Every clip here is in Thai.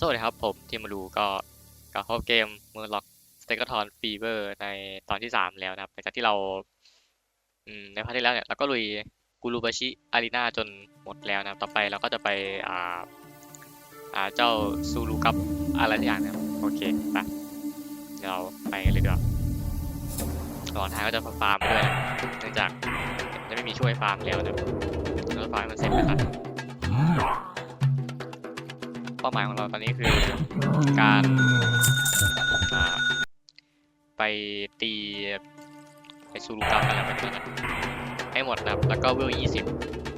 สวัสดีครับผมทีมารูก็กลับเข้าเกมเมือล็อกสเตกทอนฟีเวอร์ในตอนที่สามแล้วนะครับหลังจากที่เราในพาร์ทที่แล้วเนี่ยเราก็ลุยกูรูบาชิอารีนาจนหมดแล้วนะครับ ต่อไปเราก็จะไปอ่าอ่าเจ้าซูรูกับอะไรอย่างนะครับโอเคไปเดี๋ยวเราไปกันเลยดีกว่าระหว่างทางก็จะฟาร์มไปด้วยนะเนื่องจากจะไม่มีช่วยฟาร์มแล้วนะเราจะฟาร์มมันเสร็จไปก่อน เป้าหมายของเราตอนนี้คือการไปตีไอซูรุกับอะไรแบบนี้นให้หมดนะครับ แล้วก็เวลยี่สิบ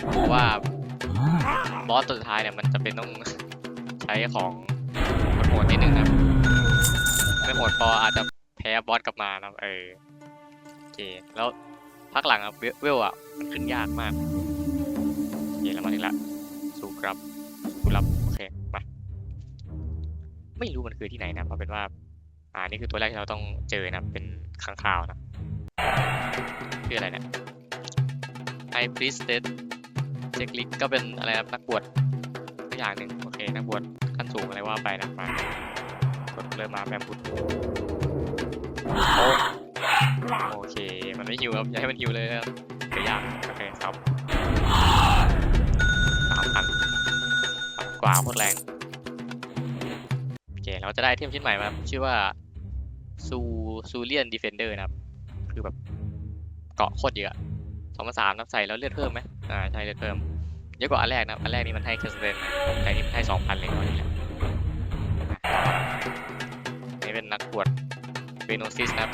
เพราะว่าบอสตัวสุดท้ายเนี่ยมันจะเป็นต้องใช้ของโหดนิดนึงนะไม่โหดพออาจจะแพ้บอสกลับมานะเออโอเคแล้วพักหลังอะเวเวลอะมันขึ้นยากมากโอเคแล้วมาถึงละสูครับสูรับ ไม่รู้มันคือที่ไหนนะเพราะเป็นว่า อ่านี่คือตัวแรกที่เราต้องเจอนะเป็นค้างคาวนะคืออะไรเนี่ยไอพรีสเตสเช็คลิกก็เป็นอะไรนะนักบวชตัวอย่างหนึ่งโอเคนักบวชขั้นสูงอะไรว่าไปนะมากดเริ่มมาแบบบุตรโอเค มันไม่หิวครับอย่าให้มันหิวเลยครับเดี๋ยวยากโอเคครับสามพันกว่าโคตรแรง เราจะได้เทมชิ้นใหม่มาชื่อว่าซูซูเลียนดีเฟนเดอร์นะครับ คือแบบเกาะโคตรเยอะสองพันสามนับใส่แล้วเลือดเพิ่มไหมอ่าใช่เลือดเพิ่มเยอะกว่าอันแรกนะอันแรกนี่มันให้แค่สเตนแต่อันนี่มันให้สองพันเลยก่อนนี่แหละนี่เป็นนักบวชเวโนซิสนะครับ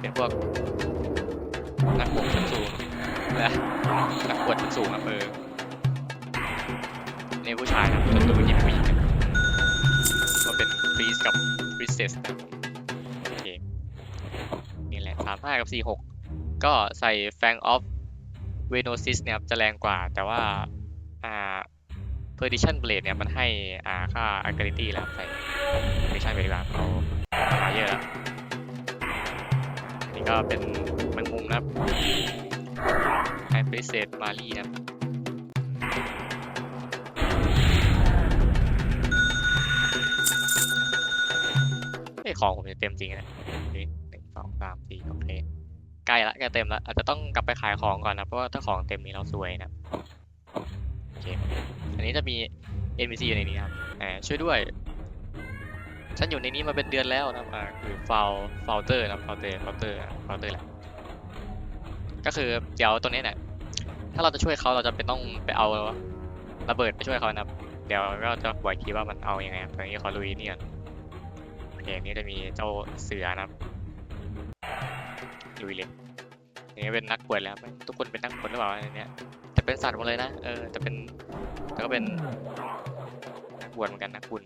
เป็นพวกนักบวชชั้นสูงนะนักบวชชั้นสูงครับเออนี่ผู้ชายนะครับส่วนตัวผู้หญิง ฟรีสกับฟรีเซสโอเคนี่แหละสามห้ากับสี่หกก็ใส่แฟงออฟเวโนซิสเนี่ยจะแรงกว่า แต่ว่าอ่าเพอร์ดิชันเบลดเนี่ยมันให้อ่าค่าอัลกริตี้แล้วใส่เพอร์ดิชันเบลดเอาหาเยอะแล้วนี่ก็เป็นแมงมุมนะครับให้ฟรีเซสมารีนะครับ เอ้ยของผมจะเต็มจริงนะนี่หนึ่งสองสามสี่โอเคใกล้ละใกล้เต็มละอาจจะต้องกลับไปขายของก่อนนะเพราะว่าถ้าของเต็มนี้เราซวยนะโอเคอันนี้จะมี NPC อยู่ในนี้ครับแหมช่วยด้วย ฉันอยู่ในนี้มาเป็นเดือนแล้วนะอ่าคือฟาวฟาวเตอร์นะฟาวเตอร์ฟาวเตอร์ฟาวเตอร์แหละก็คือเดี๋ยวตรงนี้เนี่ยถ้าเราจะช่วยเขาเราจะเป็นต้องไปเอาระเบิดไปช่วยเขานะเดี๋ยวก็จะบอกอีกทีว่ามันเอาอยัางไงครับตอนนี้ขอลุยนี่ก่อน เพลงนี้จะมีเจ้าเสือนะครับลุยเลยนนี้เป็นนักบวชแล้วทุกคนเป็นนักบวชหรือเปล่าอันเนี้ยแต่เป็นสัตว์หมดเลยนะเออแต่เป็นแต่ก็เป็นนักบวชเหมือนกันนักบุญ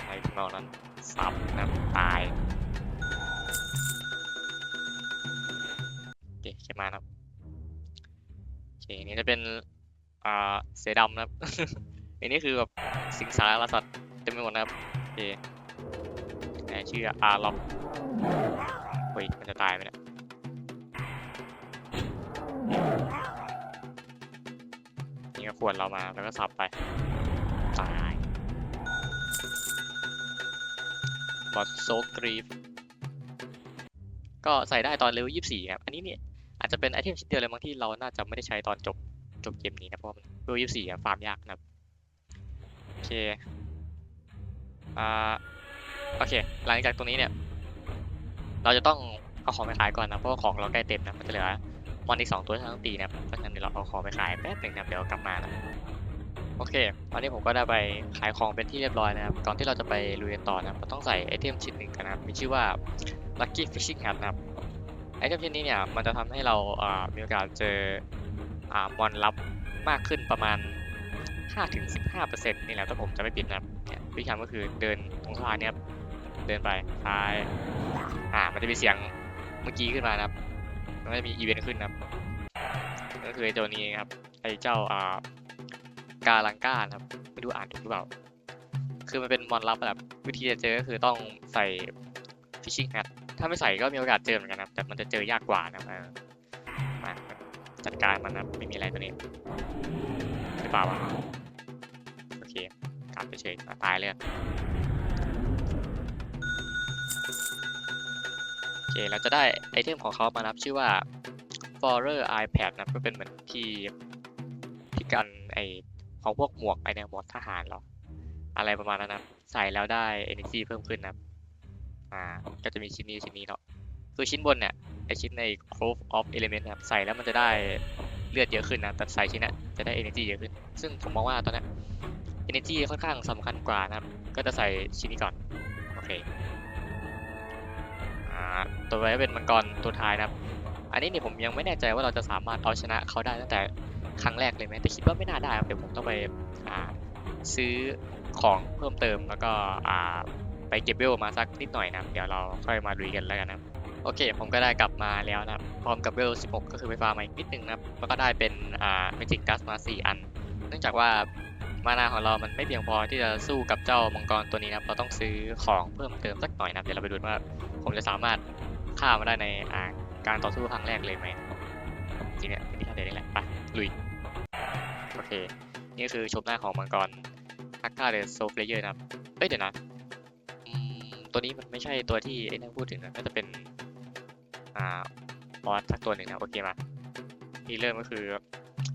อะไรทำนองนั้นสับนะตายโอเคเขมาครับโอเคอันนี้จะเป็นอ่าเสือดำนะครับอันนี้คือแบบสิงสารสัตว์เต็มไปหมดนะครับโอเค นชื่ออาร์ล็อกเฮ้ยมันจะตายไหมเนี่ยนี่ก็ควรเรามาแล้วก็สับไป ตายบอสโซกรีฟก็ใส่ได้ตอนเลเวล24ครับ อันนี้เนี่ยอาจจะเป็นไอเทมชิ้นเดียวเลยบางที่เราน่าจะไม่ได้ใช้ตอนจบจบเกมนี้นะเพราะมันเลเวล24อะฟาร์มยากนะครับ โอเค อ่า โอเค หลังจากตรงนี้เนี่ย เราจะต้องเอาของไปขายก่อนนะ เพราะว่าของเราใกล้เต็มนะ มันจะเหลือมอนอีกสองตัวที่ต้องตีนะเพราะฉะนั้นเดี๋ยวเราเอาของไปขายแป๊บหนึ่งนะ เดี๋ยวกลับมานะ โอเค ตอนนี้ผมก็ได้ไปขายของเป็นที่เรียบร้อยนะครับ ก่อนที่เราจะไปลุยกันต่อนะเราต้องใส่ไอเทมชิ้นหนึ่งกันนะครับ มีชื่อว่า Lucky Fishing Hat นะครับ ไอเทมชิ้นนี้เนี่ย มันจะทำให้เราอ่ามีโอกาสเจออ่ามอนลับมากขึ้นประมาณ5-15%นี่แหละถ้าผมจะไม่ผิดนะครับเนี่ยวิธีทำก็คือเดินตรงสะพานเนี่ย เดินไปซ้ายอ่ามันจะมีเสียงเมื่อกี้ขึ้นมานะครับมันจะมีอีเวนต์ขึ้นนะครับ ก็คือไอ้ตัวนี้ครับไอ้เจ้าอ่ากาลังก้านะครับไม่รู้อ่านถูกหรือเปล่า คือมันเป็นมอนลับแบบวิธีจะเจอก็คือต้องใส่ fishing net ถ้าไม่ใส่ก็มีโอกาสเจอเหมือนกันนะแต่มันจะเจอยากกว่านะครับมาจัดการมันนะไม่มีอะไรตัวนี้หรือเปล่าวะโอเคกลับไปเฉยตายเลย เคเราจะได้ไอเทมของเขามานับชื่อว่า Forer iPad นะก็เป็นเหมือนที่ที่กันไอของพวกหมวกไอเนี่ยหมวกทหารหรออะไรประมาณนั้นนะใส่แล้วได้ energy เพิ่มขึ้นนะอ่าก็จะมีชิ้นนี้ชิ้นนี้เนาะคือชิ้นบนเนี่ยไอชิ้นใน Growth of Element นะครับใส่แล้วมันจะได้เลือดเยอะขึ้นนะแต่ใส่ชิ้นนี้จะได้ energy เยอะขึ้น ซึ่งผมมองว่าตอนเนี้ย energy ค่อนข้างสำคัญกว่านะครับ ก็จะใส่ชิ้นนี้ก่อน โอเค ตัวไว้เป็นมังกรตัวท้ายนะครับ อันนี้เนี่ยผมยังไม่แน่ใจว่าเราจะสามารถเอาชนะเขาได้ตั้งแต่ครั้งแรกเลยไหมแต่คิดว่าไม่น่าได้ครับเดี๋ยวผมต้องไปอ่าซื้อของเพิ่มเติมแล้วก็ไปเก็บเวลมาสักนิดหน่อยนะเดี๋ยวเราค่อยมาลุยกันแล้วกันนะโอเค ผมก็ได้กลับมาแล้วนะพร้อมกับเวล16 ก็คือไปฟาร์มอีกนิดนึงนะแล้วก็ได้เป็นอ่าเมจิกดัสมา 4 อัน เนื่องจากว่า มานาของเรามันไม่เพียงพอที่จะสู้กับเจ้ามังกรตัวนี้นะครับ เราต้องซื้อของเพิ่มเติมสักหน่อยนะครับ เดี๋ยวเราไปดูว่าผมจะสามารถฆ่ามาได้ในอ่าการต่อสู้ครั้งแรกเลยไหมจริงเนี่ยเป็นที่ท่าเดินนี่แหละไปลุย โอเค นี่คือชมหน้าของมังกรฮักก้าเดอโซเฟลเยอร์นะครับเอ้ยเดี๋ยวนะตัวนี้มันไม่ใช่ตัวที่ไอ้นั่นพูดถึงนะน่าจะเป็น อ่าบอสสักตัวหนึ่งนะโอเคมาที่เริ่มก็คือ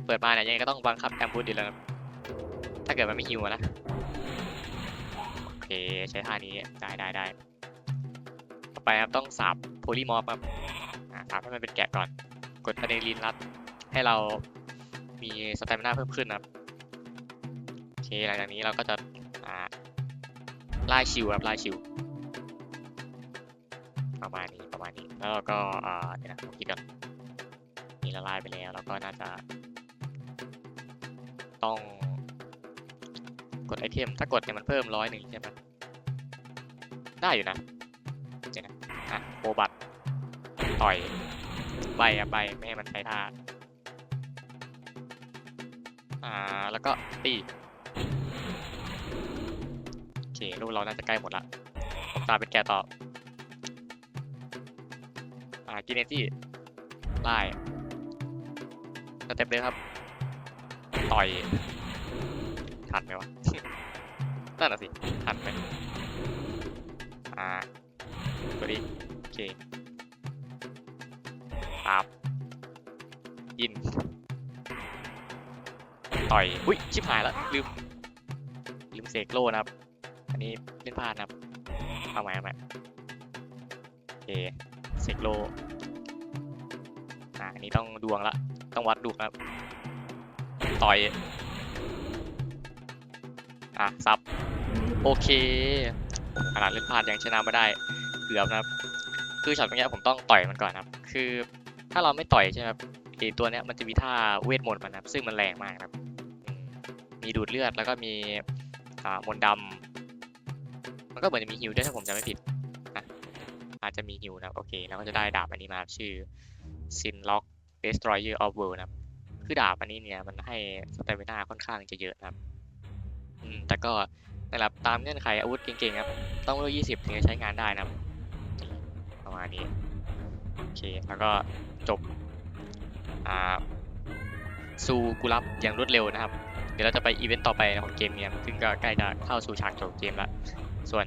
เปิดมาเนี่ยยังไงก็ต้องบังคับแอมบูดดีแล้วนะ ถ้าเกิดมันไม่ฮิวนะ โอเค ใช้ท่านี้ได้ได้ได้ต่อไปครับต้องสับโพลีมอฟครับอ่าทำให้มันเป็นแกะก่อน กดอะดรีนาลีนรัด ให้เรามีสเตมินาเพิ่มขึ้นครับ โอเค หลังจากนี้เราก็จะไล่ชิวครับไล่ชิวประมาณนี้ประมาณนี้ แล้วเราก็เดี๋ยวนะผมคิดก่อนนี่ละลายไปแล้วแล้วก็น่าจะต้อง กดไอเทม ถ้ากดเนี่ยมันเพิ่มร้อยหนึ่งใช่ไหมได้อยู่นะเดี๋ยวนะอะโบบัตต่อยใบอะใบไม่ให้มันใช้ท่าอ่าแล้วก็ตีโอเคลูกเราน่าจะใกล้หมดละผมตามเป็นแกต่ออ่ากินเนจี้ไล่สเต็ปเลยครับ ต่อย ทันไหมวะ นั่นน่ะสิ ทันไหมอ่าตัวนี้โอเคครับยิน ต่อย อุ้ย ชิบหายแล้ว ลืม ลืมเสกโลนะครับ อันนี้เล่นพลาดนะครับ เอาใหม่เอาใหม่โอเคเสกโลอ่าอันนี้ต้องดวงละ ต้องวัดดวงครับ ต่อย อะซับ โอเคขนาดเล่นพลาดยังชนะมาได้เกือบนะครับ คือช็อตเมื่อกี้ผมต้องต่อยมันก่อนนะครับ คือถ้าเราไม่ต่อยใช่ไหมครับไอตัวเนี้ยมันจะมีท่าเวทมนต์มันะครับ ซึ่งมันแรงมากนะครับ มีดูดเลือดแล้วก็มีอ่ามนต์ดำมันก็เหมือนจะมีฮิวด้วยถ้าผมจำไม่ผิดนะอาจจะมีฮิวนะครับโอเคแล้วก็จะได้ดาบอันนี้มาครับชื่อ Sin Lock Destroyer of World นะครับ คือดาบอันนี้เนี่ยมันให้สเตมินาค่อนข้างจะเยอะนะครับ แต่ก็นะครับตามเงื่อนไขอาวุธเก่งๆครับ ต้องเวล20 ถึงจะใช้งานได้นะครับ ประมาณนี้ โอเค แล้วก็จบ อ่าซูกุรับอย่างรวดเร็วนะครับ เดี๋ยวเราจะไปอีเวนต์ต่อไปของเกมเนี่ยซึ่งก็ใกล้จะเข้าสู่ฉากจบเกมละ ส่วน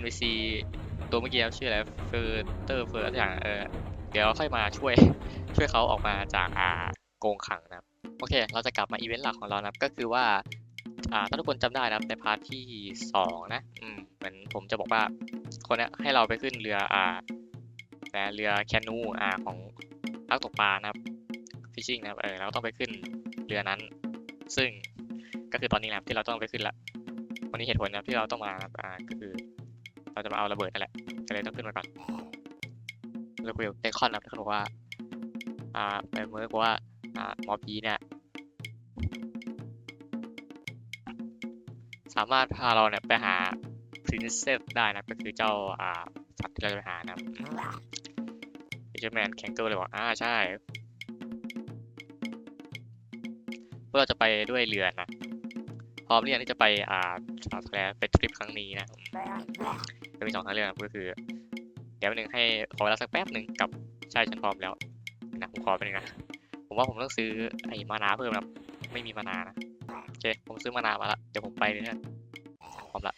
NPC ตัวเมื่อกี้ชื่ออะไรเฟอร์เตอร์เฟอร์อะไรอย่างเออเดี๋ยวค่อยมาช่วยช่วยเขาออกมาจากอ่าโกงขังนะครับ โอเค เราจะกลับมาอีเวนต์หลักของเรานะครับ ก็คือว่า อ่าถ้าทุกคนจำได้นะครับในพาร์ทที่สองนะอืมเหมือนผมจะบอกว่าคนนี้ให้เราไปขึ้นเรืออ่าแต่เรือแคนูอ่าของนักตกปลานะครับฟิชชิ่งนะครับเออเราต้องไปขึ้นเรือนั้น ซึ่งก็คือตอนนี้แหละที่เราต้องไปขึ้นละวันนี้เหตุผลนะครับที่เราต้องมาอ่าก็คือ เราจะมาเอาระเบิดนั่นแหละก็เลยต้องขึ้นมาก่อนแล้วคุยกับเดคอนนะครับเขาบอกว่าอ่าไปเมื่อบอกว่าอ่าหมอพีเนี่ย สามารถพาเราเนี่ยไปหา princess ได้นะก็คือเจ้าอ่าสัตว์ที่เราจะไปหานะเอร์แมนแคนเกิลเลยบอกอ่าใช่พวกเราจะไปด้วยเรือนะพร้อมหรือยังที่จะไปอ่าชาวทะเลไปทริปครั้งนี้นะจะมีสองทางเลือกนะก็คือ เดี๋ยวหนึ่งให้ขอเวลาสักแป๊บหนึ่งกับใช่ฉันพร้อมแล้วนะผมขอไปหนึ่งนะผมว่าผมต้องซื้อไอ้มานาเพิ่มนะไม่มีมานานะ เค ผมซื้อมานามาละ เดี๋ยวผมไปเลยนะพร้อมละ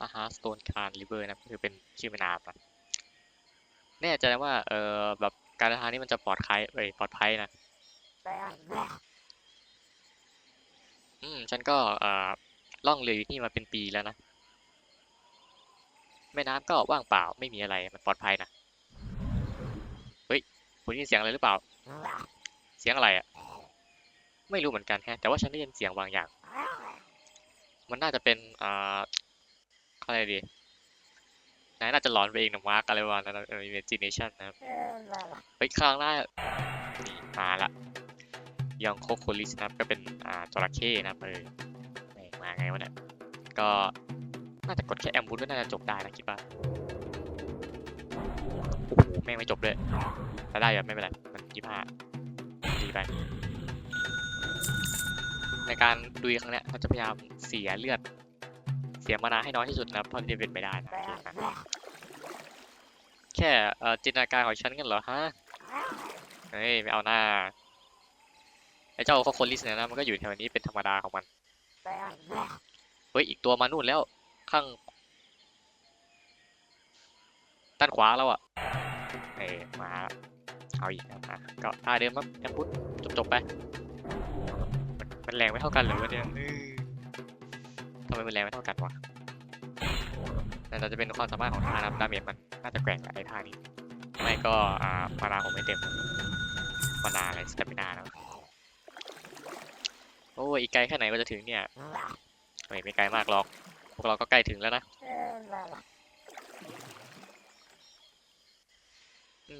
อาฮาสโตนคาร์ริเวอร์นะก็คือเป็นชื่อแม่น้ำนะแน่ใจนะว่า เออแบบการเดินทางนี้มันจะปลอดภัยเอ้ยปลอดภัยนะ อืม ฉันก็เอ่อล่องเรืออยู่ที่มาเป็นปีแล้วนะ แม่น้ำก็ว่างเปล่าไม่มีอะไร มันปลอดภัยนะ เฮ้ย คุณได้ยินเสียงอะไรหรือเปล่า เสียงอะไรอะ ไม่รู้เหมือนกันแฮะ แต่ว่าฉันได้ยินเสียงบางอย่าง มันน่าจะเป็นอ่าอะไรดีนายน่าจะหลอนไปเองนะมาร์กอะไรวะนั่นเออ imagination นะครับเฮ้ยข้งหน้านี่มาละยองโคโคลิสนะครับก็เป็นอ่าจระเข้นะเออแม่งมาไงวะเนี่ย ก็น่าจะกดแค่แอมบูก็น่าจะจบได้นะคิดว่าโอ้โหแม่งไม่จบเลยแต่ได้แบบไม่เป็นไร มันยี่ห้าดีไป ในการดุยครั้งเนี้ยเราจะพยายามเสียเลือด เสียมานาให้น้อยที่สุดนะเท่าที่จะเป็นไปได้นะแค่จินตนาการของฉันกันเหรอฮะเฮ้ยไม่เอาหน้าไอ้เจ้าโคโคลิสเนี่ยนะมันก็อยู่แถวนี้เป็นธรรมดาของมันเฮ้ยอีกตัวมานู่นแล้วข้างด้านขวาแล้วอะเอ้มาเอาอีกนะก็ท่าเดิมครับแอมพุทจบจบๆไป มันมันแรงไม่เท่ากันเลยวะเนี่ยทำไมมันแรงไม่เท่ากันวะแต่จะเป็นความสามารถของท่านะดาเมจมันน่าจะแกร่งกับไอ้ท่านี้ ไม่ก็อ่ามานาผมไม่เต็มมานาอะไรสเตมินาแล้วโอ้ยอีกไกลแค่ไหนก็จะถึงเนี่ยไม่ไม่ไกลมากหรอก พวกเราก็ใกล้ถึงแล้วนะ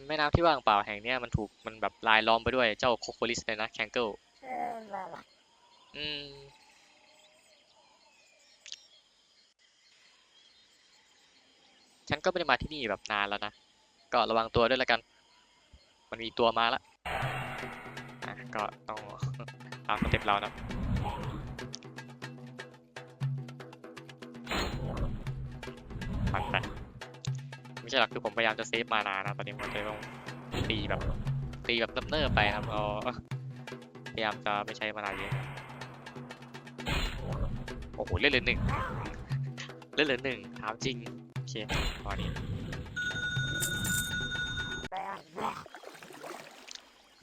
แม่น้ำที่ว่างเปล่าแห่งนี้มันถูกมันแบบลายล้อมไปด้วยเจ้าโคโคลิสเลยนะแคนเกิล อืม ฉันก็ไม่ได้มาที่นี่แบบนานแล้วนะ ก็ระวังตัวด้วยล้วกัน มันมีตัวมาละอะก็ต้องตามสเต็ปเรานะปันไปไม่ใช่หรอกคือผมพยายามจะเซฟมานานะตอนนี้ผมจะต้องตีแบบตีแบบเนิบๆไปครับเอาพยายามจะไม่ใช้มานาเยอะ โอ้โห เล่นเหลือหนึ่งเล่นเหลือหนึ่งถามจริง โอเคพอนี้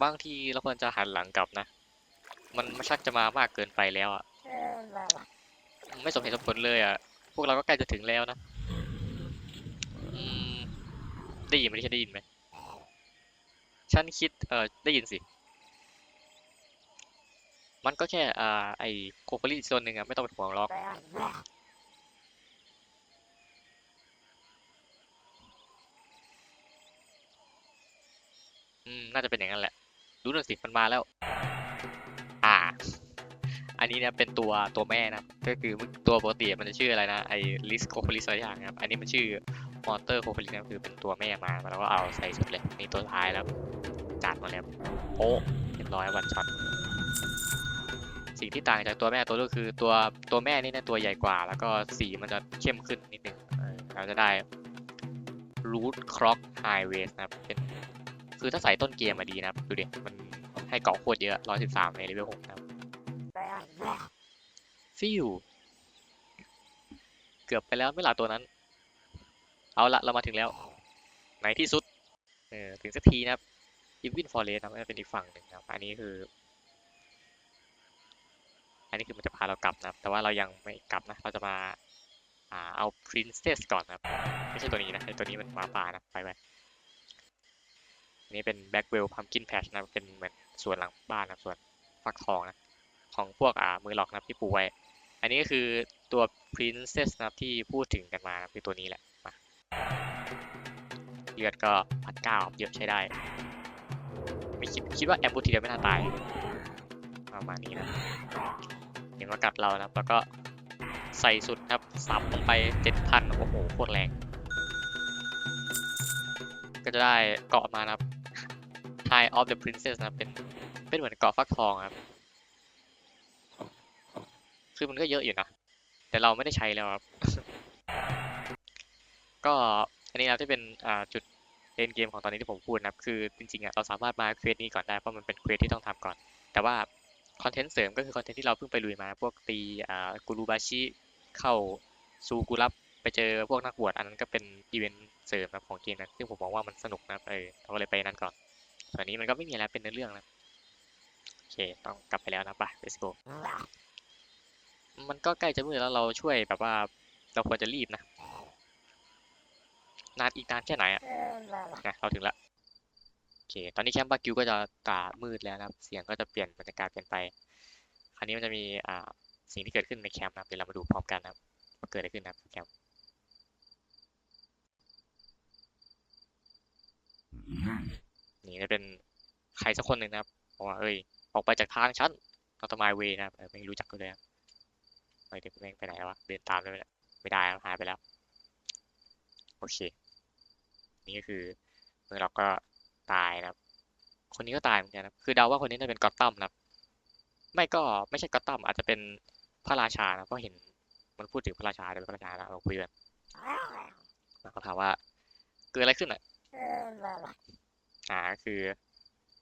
บางทีเราควรจะหันหลังกลับนะ มันมันชักจะมามากเกินไปแล้วอะ ไม่สมเหตุสมผลเลยอะ พวกเราก็ใกล้จะถึงแล้วนะได้ยินไหมที่ฉันได้ยินไหม ฉันคิด เออได้ยินสิ มันก็แค่อ่าไอโคโคลี่โซนหนึ่งอะไม่ต้องเป็นห่วงหรอกอืมน่าจะเป็นอย่างนั้นแหละ รู้หน่อยสิมันมาแล้ว อ่า อันนี้เนี่ยเป็นตัวตัวแม่นะ ก็คือตัวปกติมันจะชื่ออะไรนะไอลิสโคโคลิสอะไรอย่างครับ อันนี้มันชื่อมอเตอร์โคโคลิสนะคือเป็นตัวแม่มาแล้วก็เอาใส่สุดเลยนี่ตัวท้ายแล้วจัดมาแล้วโอ้เรียบร้อยวันช็อต สิ่งที่ต่างจากตัวแม่ตัวลูกคือตัวตัวแม่นี่เนี่ยตัวใหญ่กว่า แล้วก็สีมันจะเข้มขึ้นนิดนึงเราจะได้ root croc high waist นะครับเป็นคือถ้าใส่ต้นเกมมาดีนะครับ ดูดิมันให้เกาะโคตรเยอะ 113 ในเลเวล6นะครับฟิวเกือบไปแล้วไม่หลาตัวนั้น เอาละเรามาถึงแล้วในที่สุด เออถึงสักทีนะครับอีวินฟอร์เรสนะครับเป็นอีกฝั่งหนึ่งนะครับ อันนี้คือ นนี้คือมันจะพาเรากลับนะครับ แต่ว่าเรายังไม่กลับนะ เราจะมาเอา princess ก่อนนะครับ ไม่ใช่ตัวนี้นะไอตัวนี้มันหมาป่านะ ไปไปอันนี้เป็น blackwell pumpkin patch นะ เป็นเหมือนสวนหลังบ้านนะสวนฟักทองนะ ของพวกอ่ามือหลอกนะที่ปูไว้ อันนี้ก็คือตัว princess นะครับที่พูดถึงกันมานะคือตัวนี้แหละ มา เลือดก็พันเก้าเยอะใช้ได้ ไม่คิดคิดว่าแอมบูทีเดียวไม่น่าตายประมาณนี้นะ เห็นว่ากัดเรานะครับ แล้วก็ใส่สุดครับสับลงไปเจ็ดพันโอ้โหโคตรแรง ก็จะได้เกาะมานะครับ High of the Princess นะเป็นเป็นเหมือนเกาะฟักทองครับ คือมันก็เยอะอยู่นะ แต่เราไม่ได้ใช้แล้วครับ ก็อันนี้นะที่เป็นจุดเล่นเกมของตอนนี้ที่ผมพูดนะครับ คือจริงๆอะเราสามารถมาเควสนี้ก่อนได้เพราะมันเป็นเควสที่ต้องทำก่อน แต่ว่า คอนเทนต์เสริมก็คือคอนเทนต์ที่เราเพิ่งไปลุยมา พวกตีอ่ากูรูบาชิเข้าซูกุรับไปเจอพวกนักบวชอันนั้นก็เป็นอีเวนต์เสริมนะของเกมนะซึ่งผมมองว่ามันสนุกนะเออเราก็เลยไปนั่นก่อนส่วนนี้มันก็ไม่มีอะไรเป็นเนื้อเรื่องนะโอเคต้องกลับไปแล้วนะไป let's go มันก็ใกล้จะมืดแล้วเราช่วยแบบว่า เราควรจะรีบนะนานอีกนานแค่ไหนอะนะเราถึงละ เคตอนนี้แคมป์บากิวก็จะตามืดแล้วนะครับ เสียงก็จะเปลี่ยนบรรยากาศเปลี่ยนไป คราวนี้มันจะมีอ่าสิ่งที่เกิดขึ้นในแคมป์นะครับเดี๋ยวเรามาดูพร้อมกันนะครับว่าเกิดอะไรขึ้นนะครับแคมป์นี่จะเป็นใครสักคนหนึ่งนะครับบอกว่าเอ้ยออกไปจากทางฉันเราต้องมาเวนะครับไม่รู้จักกันเลยครับเฮ้ยเดี๋ยวแม่งไปไหนแล้วะเดินตามได้ไหมเนี่ยไม่ได้ครับหายไปแล้ว โอเค นี่ก็คือเมื่อเราก็ ตายนะครับ คนนี้ก็ตายเหมือนกันนะครับ คือเดาว่าคนนี้น่าจะเป็นกอตตัมนะครับ ไม่ก็ไม่ใช่กอตตัมอาจจะเป็นพระราชานะเพราะเห็นมันพูดถึงพระราชาเดี๋ยวพระราชานะเราคุยกันแล้วเขาถามว่าเกิดอะไรขึ้นอะอ่าก็คือ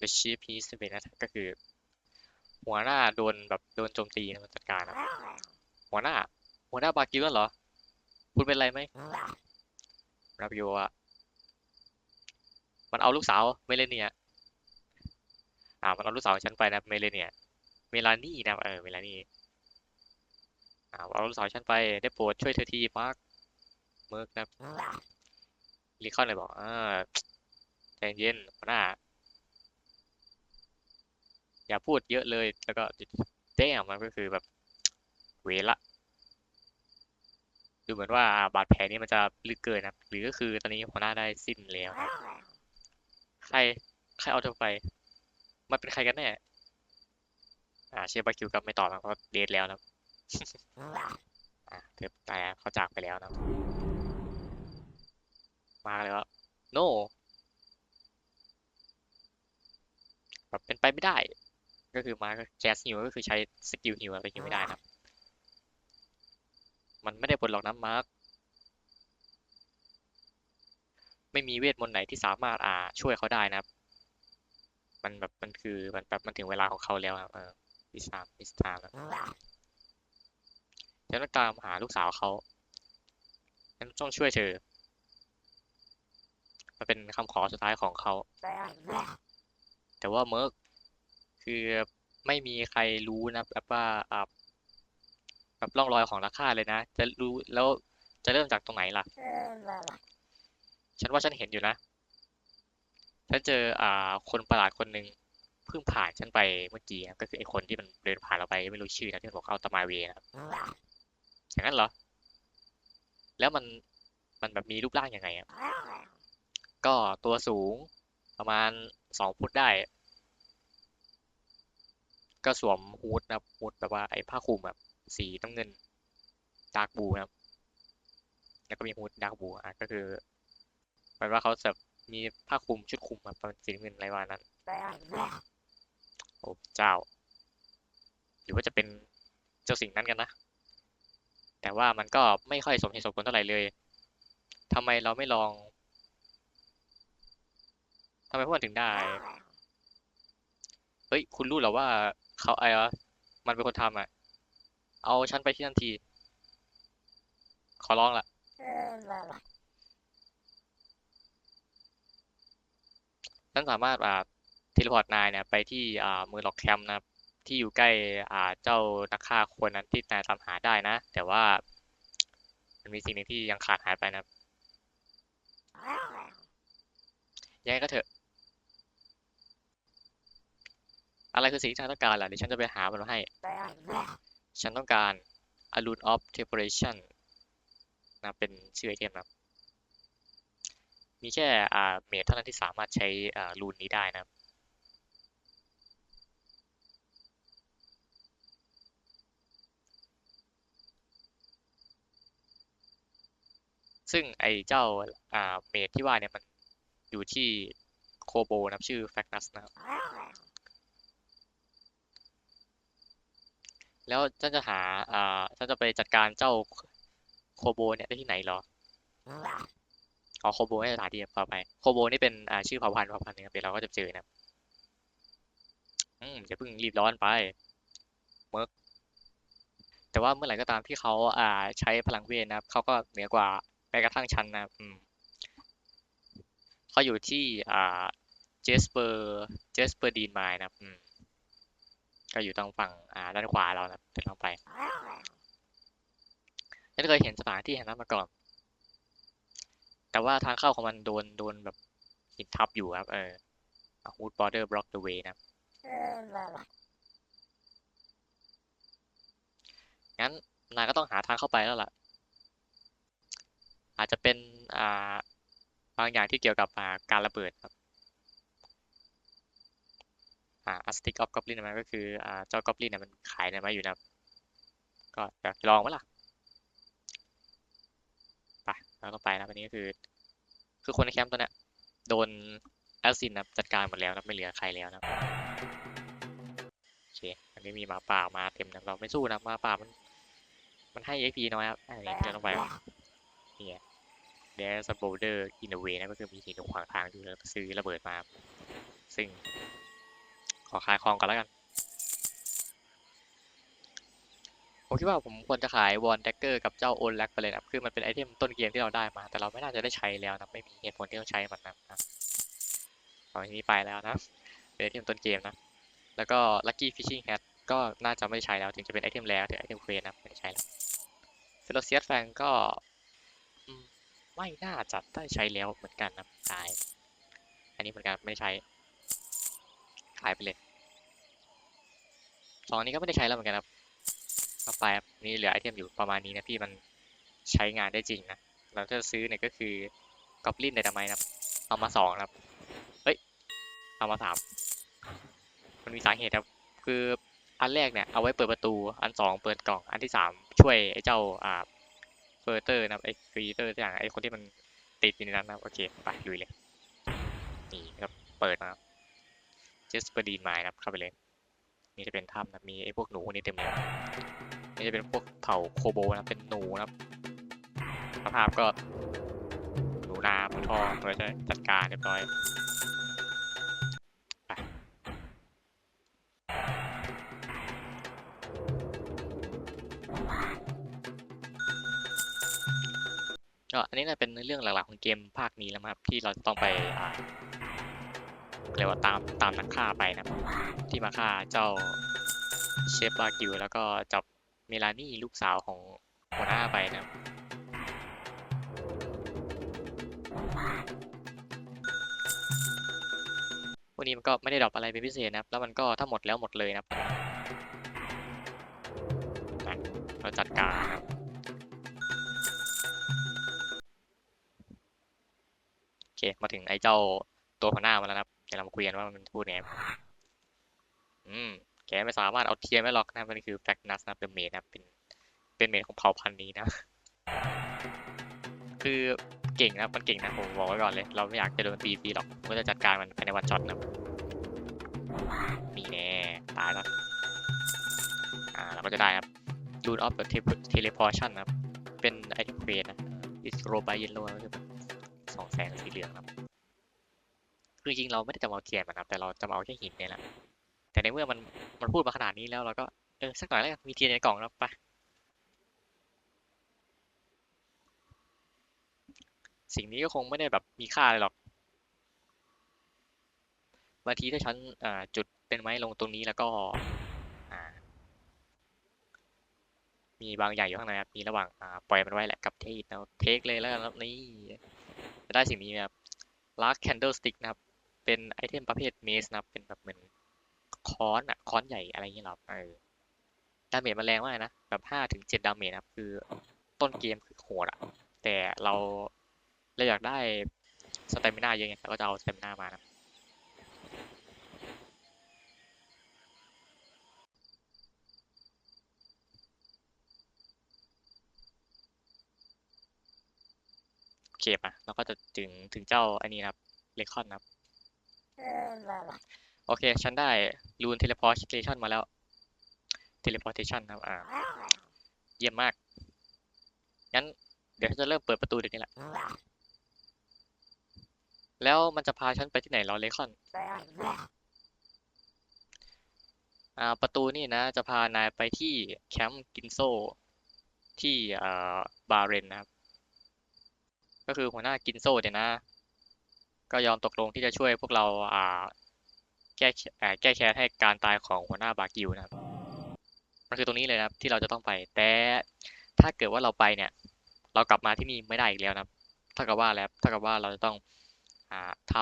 the chief is the นะก็คือ หัวหน้าโดนแบบโดนโจมตีนะมันจัดการนะหัวหน้า หัวหน้าบากิวเหรอ คุณเป็นไรไหมรับโยอะ มันเอาลูกสาวเมเลเนียอ่ามันเอาลูกสาวฉันไปนะเมเลเนียเมลานี่นะเออเมลานี่อ่าเอาลูกสาวฉันไปได้โปรดช่วยเธอทีมาร์คเมิร์กนะลิคอนเลยบอกอ่าใจเย็นหัวหน้าอย่าพูดเยอะเลยแล้วก็แจ้งมันก็คือแบบเวละดูเหมือนว่าบาดแผลนี้มันจะลึกเกินนะหรือก็คือตอนนี้หัวหน้าได้สิ้นแล้วครับ ใคร ใครเอาเธอไป มันเป็นใครกันแน่ อ่า เชฟบาคิวก็ไม่ตอบนะเพราะเดทแล้วนะครับอ่าเธอตายเขาจากไปแล้วนะ มาเลยว่า no แบบเป็นไปไม่ได้ ก็คือมาก็แคสฮิวก็คือใช้สกิลฮิวอะไรฮิวไม่ได้นะครับ มันไม่ได้ผลหรอกนะมาร์ค ไม่มีเวทมนต์ไหนที่สามารถอ่าช่วยเขาได้นะครับ มันแบบมันคือมันแบบมันถึงเวลาของเขาแล้วครับเออมิสตามิสตาแล้วฉันต้องตามหาลูกสาวเขาฉันต้องช่วยเธอ มันเป็นคำขอสุดท้ายของเขา แต่ว่าเมิร์กคือไม่มีใครรู้นะแบบว่าอ่าแบบร่องรอยของราคาเลยนะ จะรู้แล้วจะเริ่มจากตรงไหนล่ะ ฉันว่าฉันเห็นอยู่นะฉันเจออ่าคนประหลาดคนหนึ่งเพิ่งผ่านฉันไปเมื่อกี้นะก็คือไอ้คนที่มันเดินผ่านเราไปไม่รู้ชื่อนะที่มันบอกเอาตมาเวนะครับอย่างนั้นเหรอ แล้วมันมันแบบมีรูปร่างยังไงอะก็ตัวสูงประมาณสองฟุตได้ ก็สวมฮูดนะฮูดแบบว่าไอ้ผ้าคลุมแบบสีน้ำเงินดาร์กบูนะครับแล้วก็มีฮูดดาร์กบูอะก็คือ มายว่าเขาแบบมีผ้าคลุมชุดคลุมแบบเป็นสีเงินอะไรวะนั้น โอ้เจ้า หรือว่าจะเป็นเจ้าสิ่งนั้นกันนะ แต่ว่ามันก็ไม่ค่อยสมเหตุสมผลเท่าไหร่เลยทำไมเราไม่ลองทำไมพวกมันถึงได้ เฮ้ย คุณรู้หรอว่าเขาไอ้วะมันเป็นคนทำอะ เอาฉันไปที่นั่นที ขอร้องละ ฉันสามารถอ่าเทเลพอร์ตนายเนี่ยไปที่อ่ามือล็อกแคมป์นะครับที่อยู่ใกล้อ่าเจ้านักฆ่าคนนั้นที่นายตามหาได้นะ แต่ว่ามันมีสิ่งหนึ่งที่ยังขาดหายไปนะครับยังไงก็เถอะ อะไรคือสิ่งที่ฉันต้องการล่ะเดี๋ยวฉันจะไปหามันมาให้ ฉันต้องการ a r u n of Preparation นะเป็นชื่อไอเทมนะ มีแค่อ่าเมทเท่านั้นที่สามารถใช้อ่ารูนนี้ได้นะครับซึ่งไอเจ้าอ่าเมทที่ว่าเนี่ยมันอยู่ที่โคโบนะชื่อแฟกนัสนะครับ แล้วฉันจะหาอ่าฉันจะไปจัดการเจ้าโคโบเนี่ยได้ที่ไหนเหรอ อ๋อโคโบใช่สถานที่ต่อไปโคโบนี่เป็นชื่อเผ่าพันธุ์เผ่าพันธุ์หนึงเดี๋ยวเราก็จะเจอนะอืมอย่าเพิ่งรีบร้อนไปเมิร์กแต่ว่าเมื่อไหร่ก็ตามที่เขาอ่าใช้พลังเวทนะครับเขาก็เหนือกว่าแม้กระทั่งฉันนะอืมเขาอยู่ที่อ่าเจสเปอร์เจสเปอร์ดีนไมน์นะครับอืมก็อยู่ตรงฝั่งอ่าด้านขวาเรานะเดินลงไปไม่เคยเห็นสถานที่แห่งนั้นมาก่อน แต่ว่าทางเข้าของมันโดนโดนแบบหินทับอยู่ครับ เออ Wood border block the way นะครับงั้นนายก็ต้องหาทางเข้าไปแล้วล่ะ อาจจะเป็นอ่าบางอย่างที่เกี่ยวกับอ่าการระเบิดครับอ่า a s t i c of Goblin มันก็คืออ่าเจ้า Goblin เนี่ยมันขายเนี่ยมาอยู่นะครับก็อยากลองไหมล่ะ ไปเราต้องไปนะวันนี้ก็คือ คือคนในแคมป์ตัวเนี้ยโดนแอสซินนะจัดการหมดแล้วนะไม่เหลือใครแล้วนะโอเคอันนี้มีหมาป่ามาเต็มนะเราไม่สู้นะหมาป่ามัน มันให้ AP น้อยครับอันนี้เราต้องไปนี่ไง There's a boulder in the way นะก็คือมีหินขวางทางอยู่แล้วซื้อระเบิดมา ซึ่ง ขอขายของก่อนแล้วกัน ผมคิดว่าผมควรจะขายวอนแดกเกอร์กับเจ้าโอนแลกไปเลยนะครับคือมันเป็นไอเทมต้นเกมที่เราได้มา แต่เราไม่น่าจะได้ใช้แล้วนะไม่มีเหตุผลที่ต้องใช้มันนะครับเอาอันนี้ไปแล้วนะเป็นไอเทมต้นเกมนะ แล้วก็ Lucky Fishing Hat ก็น่าจะไม่ใช้แล้วถึงจะเป็นไอเทมแล้วแต่ไอเทมเควสนะไม่ใช้แล้วเฟลเซียสแฟงก็ไม่น่าจะได้ใช้แล้วเหมือนกันนะตาย อันนี้เหมือนกันไม่ใช้ ขายไปเลยสองอันนี้ก็ไม่ได้ใช้แล้วเหมือนกันครับ เอาไปครับนี่เหลือไอเทมอยู่ประมาณนี้นะที่มันใช้งานได้จริงนะเราจะซื้อเนี่ยก็คือกอบลินไดนาไมนะเอามาสองนะครับเฮ้ยเอามาสามมันมีสาเหตุครับคืออันแรกเนี่ยเอาไว้เปิดประตูอันสองเปิดกล่องอันที่สามช่วยไอ้เจ้าอ่าเฟอร์เตอร์นะไอ้ฟรีเตอร์อย่างไอ้คนที่มันติดอยู่ในนั้นนะโอเคไปลุยเลยนี่ครับเปิดมาเจสเปอร์ดีนไมน์นะครับเข้าไปเลยนี่จะเป็นถ้ำนะมีไอ้พวกหนูพวกนี้เต็มเลย นี่จะเป็นพวกเผ่าโคโบนะเป็นหนูนะครับสภาพก็หนูนาหนูทองเราจะจัดการเรียบร้อยก็อันนี้น่าเป็นเรื่องหลักๆของเกมภาคนี้แล้วครับ ที่เราจะต้องไปอ่าเรียกว่าตามตามนักฆ่าไปนะที่มาฆ่าเจ้าเชฟบากิวแล้วก็จับ เมลานี่ลูกสาวของหัวหน้าไปนะวันนี้มันก็ไม่ได้ดรอปอะไรเป็นพิเศษนะครับ แล้วมันก็ถ้าหมดแล้วหมดเลยนะครับเราจัดการครับโอเค มาถึงไอ้เจ้าตัวหัวหน้ามาแล้วนะครับ เดี๋ยวเรามาคุยกันว่ามันพูดไงอืม ไม่สามารถเอาเทียมไม่หรอกนะมันคือแฟกนัสนะเป็นเมดนะเป็นเป็นเมดของเผ่าพันธุ์นี้นะ คือเก่งนะมันเก่งนะผมบอกไว้ก่อนเลย เราไม่อยากจะโดนตีฟรีหรอกก็จะจัดการมันภายในวันช็อตนะนี่แน่ตายแล้วอ่าเราก็จะได้ครับ Rune of the Teleportation นะครับ เป็นไอเทมเควสนะ Is Grow by Yellow ก็คือสองแสงสีเหลืองครับ คือจริงเราไม่ได้จะมาเอาเทียนมันนะครับแต่เราจะมาเอาแค่หินเนี่ยแหละ แต่ในเมื่อมันมันพูดมาขนาดนี้แล้วเราก็เออสักหน่อยแล้วกันมีเทียนในกล่องแล้วไปสิ่งนี้ก็คงไม่ได้แบบมีค่าอะไรหรอกบางทีถ้าฉันจุดเป็นไม้ลงตรงนี้แล้วก็มีบางอย่างอยู่ข้างในครับมีระหว่างปล่อยมันไว้แหละกับเทคนะเทคเลยแล้วกันครับนี่จะได้สิ่งนี้นะครับ Last Candlestick นะครับ เป็นไอเทมประเภทเมสนะครับเป็นแบบเหมือน ค้อนอะค้อนใหญ่อะไรอย่างเงี้ยหรอเออดาเมจมันแรงมากนะแบบห้าถึงเจ็ดดาเมจนะครับ คือต้นเกมคือโหดอะแต่เราเราอยากได้สเตมิน่าเยอะไงเราก็จะเอาสเตมิน่ามานะโอเคปะเราก็จะถึงถึงเจ้าอันนี้นะครับเลคอนนะครับ โอเค ฉันได้ Rune Teleportation มาแล้ว Teleportation นครับอ่าเยี่ยมมาก งั้น เดี๋ยวฉันจะเริ่มเปิดประตูเดี๋ยวนี้แหละ แล้วมันจะพาฉันไปที่ไหนหรอเลคอนอ่าประตูนี่นะ จะพานายไปที่แคมป์กินโซที่อ่อบาเรนนะครับ ก็คือหัวหน้ากินโซเนี่ยนะ ก็ยอมตกลงที่จะช่วยพวกเราอ่า แก้แก้แค้นให้การตายของหัวหน้าบากิวนะครับมันคือตรงนี้เลยนะครับที่เราจะต้องไป แต่ถ้าเกิดว่าเราไปเนี่ย เรากลับมาที่นี่ไม่ได้อีกแล้วนะครับถ้ากับว่าแล้วถ้ากับว่าเราจะต้องอท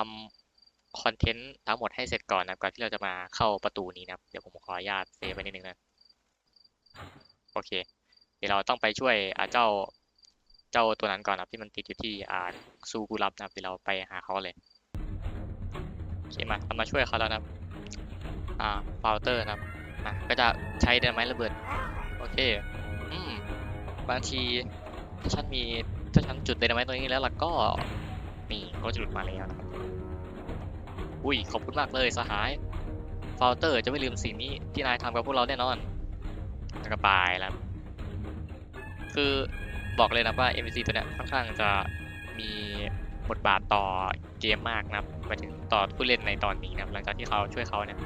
ำคอนเทนต์ทั้งหมดให้เสร็จก่อนนะครับก่อนที่เราจะมาเข้าประตูนี้นะครับเดี๋ยวผมขออนุญาตเซฟไปนิดนึงนะโอเค เดี๋ยวเราต้องไปช่วยเจ้าเจ้าตัวนั้นก่อนนะที่มันติดอยู่ที่อ่าซูกุรับนะครับเดี๋ยวเราไปหาเขาเลย เคมาเรามาช่วยเขาแล้วนะครับ อ่าฟาวเตอร์นะครับอะก็จะใช้ไดนไมต์ระเบิด โอเค อืม บางทีถ้าฉันมีถ้าฉันจุดไดนไมต์ตรงนี้แล้วล่ะก็ นี่เขาจะหลุดมาแล้วนะครับ อุ้ย ขอบคุณมากเลยสหายฟาวเตอร์จะไม่ลืมสิ่งนี้ที่นายทำกับพวกเราแน่นอนแล้วก็ไปแล้วคือบอกเลยนะว่า MVC ตัวเนี้ยค่อนข้างจะมีบทบาทต่อ เกมมากนะครับมาถึงต่อผู้เล่นในตอนนี้นะครับหลังจากที่เขาช่วยเขาเนี่ย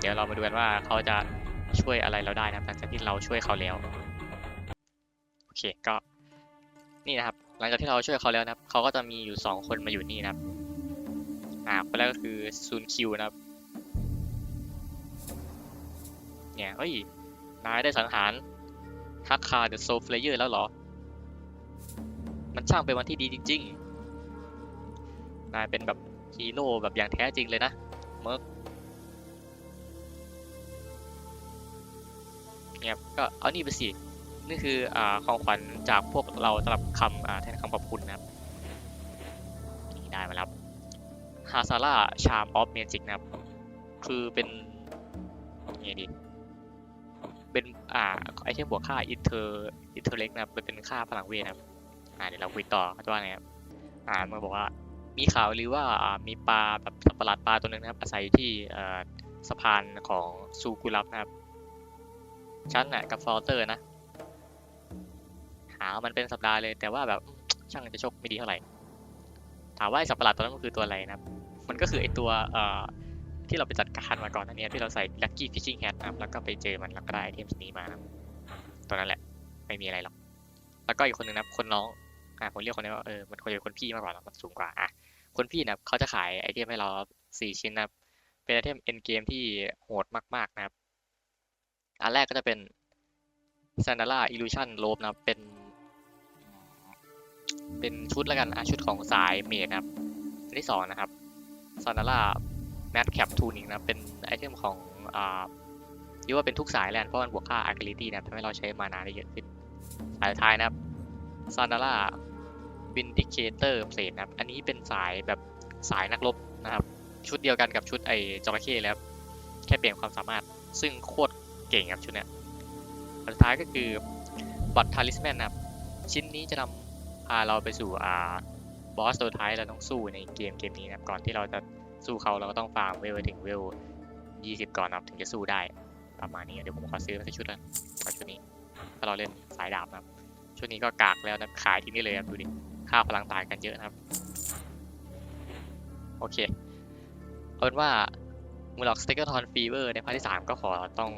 เดี๋ยวเรามาดูกันว่าเขาจะช่วยอะไรเราได้นะครับหลังจากที่เราช่วยเขาแล้วโอเคก็นี่นะครับ หลังจากที่เราช่วยเขาแล้วนะครับเขาก็จะมีอยู่สองคนมาอยู่นี่นะครับอ่าคนแรกก็คือซูนคิวนะครับเนี่ยเฮ้ยนายได้สังหารฮักคาเดอะโซฟเลเยอร์แล้วเหรอ มันช่างเป็นวันที่ดีจริง ๆ นายเป็นแบบฮีโร่แบบอย่างแท้จริงเลยนะเมิร์กเนี่ยก็เอานี่ไปสิ นี่คืออ่าของขวัญจากพวกเราสำหรับคำอ่าแทนคำขอบคุณนะครับนี่ได้มาแล้วฮาซาร่าชามออฟเมจิกนะครับ คือเป็นยังไงดี เป็นอ่าไอเทมบวกค่าอินเทอร์อินเทอร์เล็กนะครับเป็นค่าพลังเวทนะครับ อ่าเดี๋ยวเราคุยต่อเขาจะว่าไงครับ อ่ามันบอกว่า มีข่าวหรือว่ามีปลาแบบสัตว์ประหลาดปลาตัวหนึ่งนะครับ อาศัยอยู่ที่สะพานของซูกุรับนะครับฉันน่ะกับฟอลเตอร์นะ หา มันเป็นสัปดาห์เลย แต่ว่าแบบช่างจะโชคไม่ดีเท่าไหร่ ถามว่าไอสัตว์ประหลาดตัวนั้นมันคือตัวอะไรนะครับ มันก็คือไอตัวเอ่อที่เราไปจัดการมาก่อนนั่นเนี่ยที่เราใส่ Lucky Fishing Hat นะครับแล้วก็ไปเจอมันแล้วก็ได้ไอเทมชิ้นนี้มานะตัวนั้นแหละ ไม่มีอะไรหรอก แล้วก็อีกคนนึงนะคนน้องอ่าผมเรียกคนนี้ว่าเออมันควรจะเป็นคนพี่มากกว่าเนะมันสูงกว่าอะ คนพี่นะครับเขาจะขายไอเทมให้เราสี่ชิ้นนะครับ เป็นไอเทมเอ็นเกมที่โหดมาก ๆนะครับ อันแรกก็จะเป็น s a n d a l a Illusion Robe นะครับเป็น เป็นชุดล้วกันอะชุดของสายเมดนะครับอันที่สองนะครับ s a n d a l a Mad Cap Tuning นะเป็นไอเทมของอ่าเรียกว่าเป็นทุกสายแลนเพราะมันบวกค่า Agility นะครับทำให้เราใช้มานาได้เยอะขึ้นสายสุดท้ายนะครับซันดาร่า s a n d a l a Vindicator Plate นะครับ อันนี้เป็นสายแบบสายนักรบนะครับ ชุดเดียวกันกับชุดไอจระเข้แล้ว แค่เปลี่ยนความสามารถ ซึ่งโคตรเก่งครับชุดเนี้ยสุดท้ายก็คือบัตทาริสแมนนะครับ ชิ้นนี้จะนำพาเราไปสู่อ่าบอสตัวท้ายเราต้องสู้ในเกมเกมนี้นะครับ ก่อนที่เราจะสู้เขาเราก็ต้องฟาร์มเวลถึงเวล20 ก่อนนะครับถึงจะสู้ได้ประมาณนี้เดี๋ยวผมขอซื้อมาสักชุดละขอชุดนี้ถ้าเราเล่นสายดาบนะครับชุดนี้ก็กากแล้วนะขายทิ้งได้เลยครับดูดิ ค่าพลังต่างกันเยอะนะครับ โอเคเอาเป็นว่ามูล็อกสเต็กเกอร์ทอนฟีเวอร์ในพาร์ทที่ 3 ก็ขอต้อง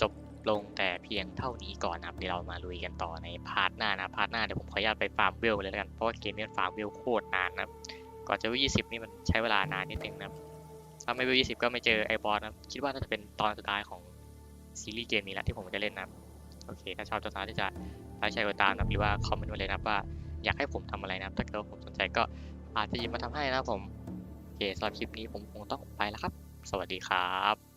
จบลงแต่เพียงเท่านี้ก่อนนะครับเดี๋ยวเรามาลุยกันต่อในพาร์ทหน้านะพาร์ทหน้าเดี๋ยวผมขออนุญาตไปฟาร์มเวลเลยแล้วกัน เพราะว่าเกมนี้มันฟาร์มเวลโคตรนานนะครับก่อนจะเวล20นี่มันใช้เวลานานนิดนึงนะครับถ้าไม่เวล20ก็ไม่เจอไอบอสนะคิดว่าน่าจะเป็นตอนสุดท้ายของซีรีส์เกมนี้แหละที่ผมจะเล่นนะโอเค ถ้าชอบจะสามารถที่จะไลค์แชร์กดตามนะหรือว่าคอมเมนต์มาเลยนะว่า อยากให้ผมทำอะไรนะครับ ถ้าเกิดผมสนใจก็อาจจะหยิบมาทำให้นะครับผม โอเคสำหรับคลิปนี้ผมคงต้องไปแล้วครับ สวัสดีครับ